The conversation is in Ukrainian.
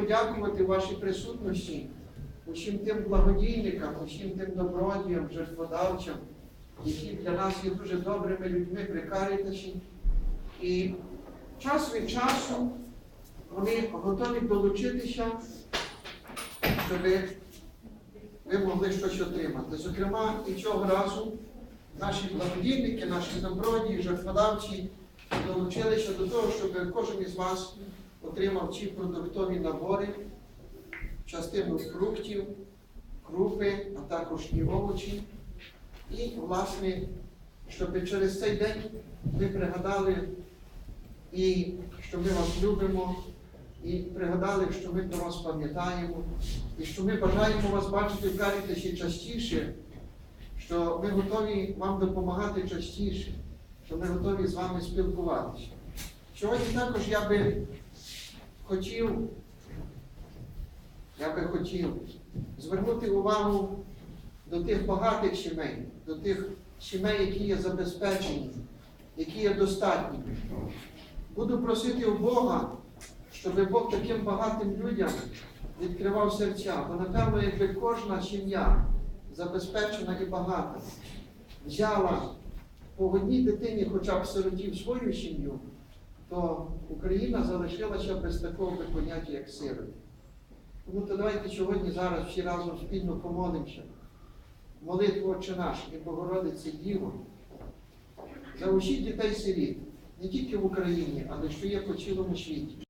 подякувати вашій присутності усім тим благодійникам, усім тим добродіям, жертводавцям, які для нас є дуже добрими людьми при. І час від часу вони готові долучитися, щоб ви могли щось отримати. Зокрема, і цього разу наші благодійники, наші добродії, жертводавці долучилися до того, щоб кожен із вас отримав ці продуктові набори, частину фруктів, крупи, а також і овочі. І, власне, щоб через цей день ми пригадали і що ми вас любимо, і пригадали, що ми про вас пам'ятаємо, і що ми бажаємо вас бачити в Карітасі частіше, що ми готові вам допомагати частіше, що ми готові з вами спілкуватися. Сьогодні також я би хотів, я би хотів звернути увагу до тих багатих сімей, до тих сімей, які є забезпечені, які є достатніми. Буду просити у Бога, щоб Бог таким багатим людям відкривав серця. Бо, напевно, якби кожна сім'я забезпечена і багата, взяла по одній дитині хоча б сиротів свою сім'ю, то Україна залишилася без такого поняття, як сирот. Тому то давайте сьогодні зараз всі разом спільно помолимося. Молитву Отче наш і Богородиці Діво за усіх дітей сиріт, не тільки в Україні, але що є по цілому світі.